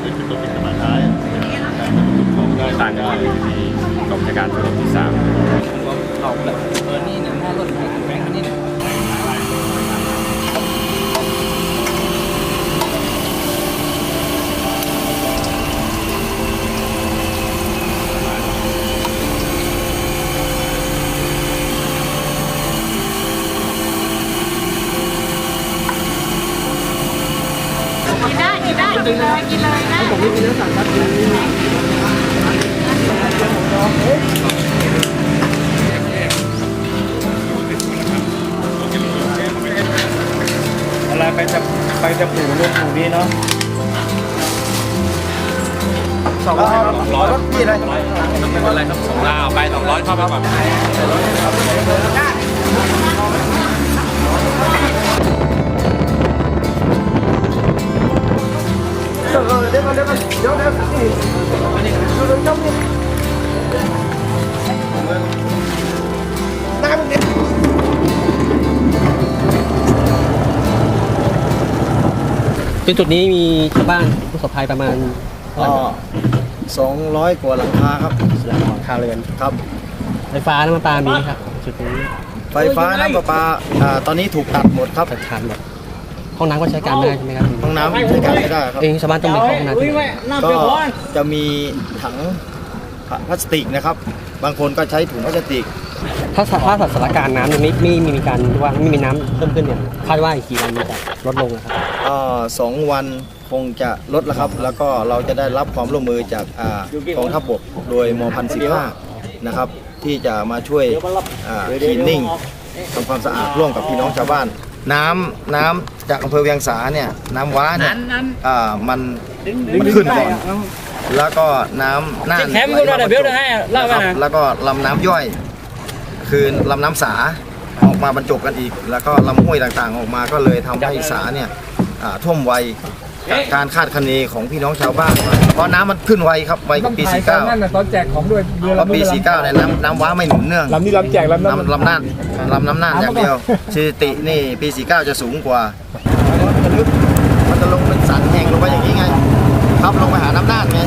เป็นตัวติดสมาท้ายแต่มันทุกของได้ต่างกันที่กองบัญชาการตำรวจที่สามออกแบบเบออนี่นะหน้ารถแบงค์นนี้นะกินได้กินเลย ได้กินเลยกินเลยนะอะไรไปจะไปจะผูลูกผูนี้เนาะสองร้อยสองร้อยพี่อะไรไม่เป็นไรครับสองร้อยเอาไปสองร้อยเข้าไปก่อน จุดจุดนี้มีชาวบ้านผู้ประสบภัยประมาณเท่าไหร่ก็สองร้อยกว่าหลังคาครับหลังคาเรือนครับ ไฟฟ้าน้ำมันปลามีไหมครับจุดนี้ไฟฟ้าน้ำประปาอ่าตอนนี้ถูกตัดหมดครับตัดขาดหมดห้องน้ำก็ใช้การไม่ได้ใช่ไหมครับห้องน้ำใช้การไม่ได้ครับเองชาวบ้านต้องมีห้องน้ำที่ไหนก็จะมีถังพลาสติกนะครับ บางคนก็ใช้ถุงพลาสติก ถ้าสถ้าสถานการณ์น้ำยังไม่ไม่ไม่มีการว่าไม่มีน้ำเพิ่มขึ้นเนี่ยคาดว่าอีกกี่วันมันจะลดลงนะครับ ก็สองวันคงจะลดแล้วครับ แล้วก็เราจะได้รับความร่วมมือจากอากองทัพบกโดยมพันสิบห้านะครับ ที่จะมาช่วยคลีนนิ่งทำความสะอาดร่วมกับพี่น้องชาวบ้าน น้ำน้ำจากอำเภอเวียงสาเนี่ยน้ำว้าเนี่ยอ่ามันมันขึ้นก่อน แล้วก็น้ำน่านไหลมาบรรจบนะครับแล้วก็ลำน้ำย่อย คือลำน้ำสาออกมาบรรจบกันอีก แล้วก็ลำห้วยต่างๆ ออกมาก็เลยทำให้สาเนี่ยอ่าท่วมไวจากการคาดคะเนของพี่น้องชาวบ้านเพราะน้ำมันขึ้นไวครับไวกว่าปี 49 นั่นน่ะตอนแจกของด้วยเรือเพราะลำปีนู้น49เนี่ยน้ำน้ำว้าไม่หนุนเนื่องลำนี้ลำแจกลำนั้น น้ำลำน่านลำน้ำน่านอย่างเดียวสถิตินี่ปี 49 จะสูงกว่ามันจะลึกมันจะลงเป็นสันแห่งลงไปอย่างนี้ไง ครับลงไปหาน้ำน่านไง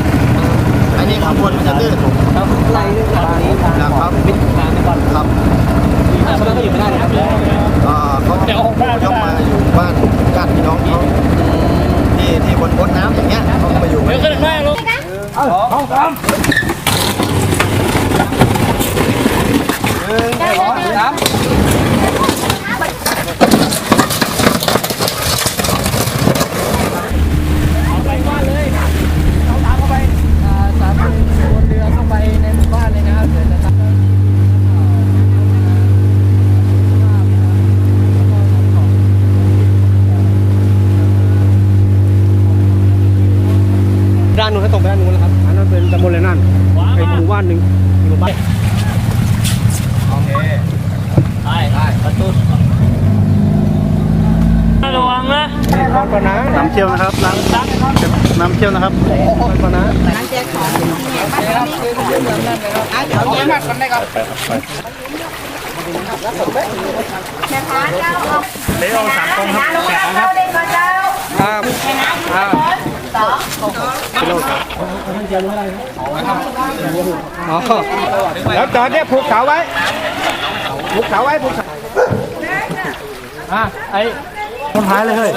ไอ้นี่ข้างบนมันจะลื่นครับไล่เรื่องแบบนี้ทางนะครับปิดทางไป ก่อนครับชาวบ้านก็อยู่ไม่ได้นะครับเอ่อเขายกมาอยู่บ้านญาติพี่น้องเขาที่ที่บนบนน้ำอย่างเงี้ยเขาก็มาอยู่ไม่ขึ้นได้ลงด้าน นู้นถ้าตรงไปด้านนู้นนะครับอันนั้นเป็นตำบลอะไรนั่นไอ้หมู่บ้านหนึ่งหมู่บ้านน้ำเชี่ยวนะครับน้ำน้ำเชี่ยวนะครับนะคะเจ้าเอาเลี้ยวสามกองครับแจกนะครับเด็ก ก็เจ้าครับครับสองอ๋อแล้วจอดเนี่ยผูกเสาไว้ผูกเสาไว้ผูกเสาอะไอ้คนท้ายเลยเฮ้ย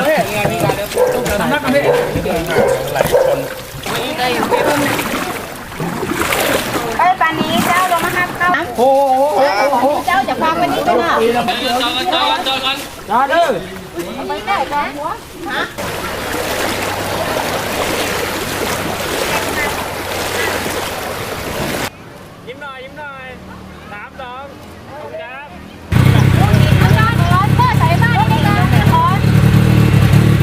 เอ้ยปานนี้เจ้าลงมาครับเจ้าโอ้โหเจ้าจะฟังวันนี้กันเหรอจอดเลยไปได้จ้ะหัวฮะ ยิ้มหน่อยยิ้มหน่อยสามสองครับ อาจารย์ร้อนเพื่อใส่บ้านนี่นะขอ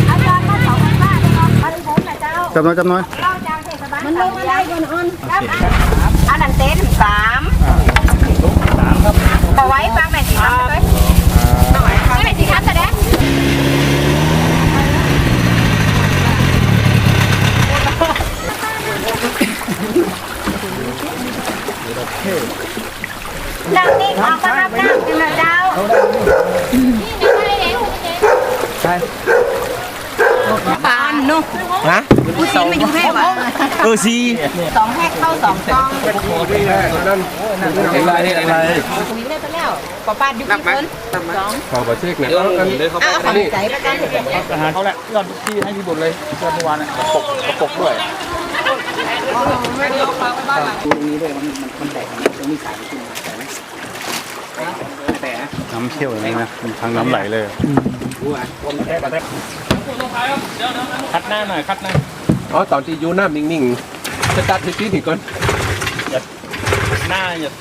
อาจารย์มาสองพันบาทเนาะพันผมนะเจ้าจำน้อยจำน้อยเล่าจากเทศบาลมันลงอะไรก่อนออนครับอันนั้นเต้นสามเอาไว้ฟังแม่สิครับเลยแม่สิครับแสดง ดังนี้ออกมาครับดังเป็นเจ้านี่ไม่ใช่เองปาน นู่น ฮะ ผู้ชิ้นมาอยู่ให้วะ เออซีสองแพ็คเข้าสองกล่องอะไรอะไรคุยได้ไปแล้วปอป้าดูกี่คนสองขอประเทศนะอ้าวขอบใจประกันอาหารเขาแหละยอดที่ให้พี่บุญเลยเมื่อวานอะกระปกกระปกด้วยมันมันแตกตรงนี้ขายไม่ขึ้นน้ำเชี่ยวเลยนะมันทางน้ำไหลเลยคัดหน้าหน่อยคัดหน้า อ๋อตอนที่ยูน้ำนิ่งๆ จะตัดที่ที่ก่อนหน้าอย่า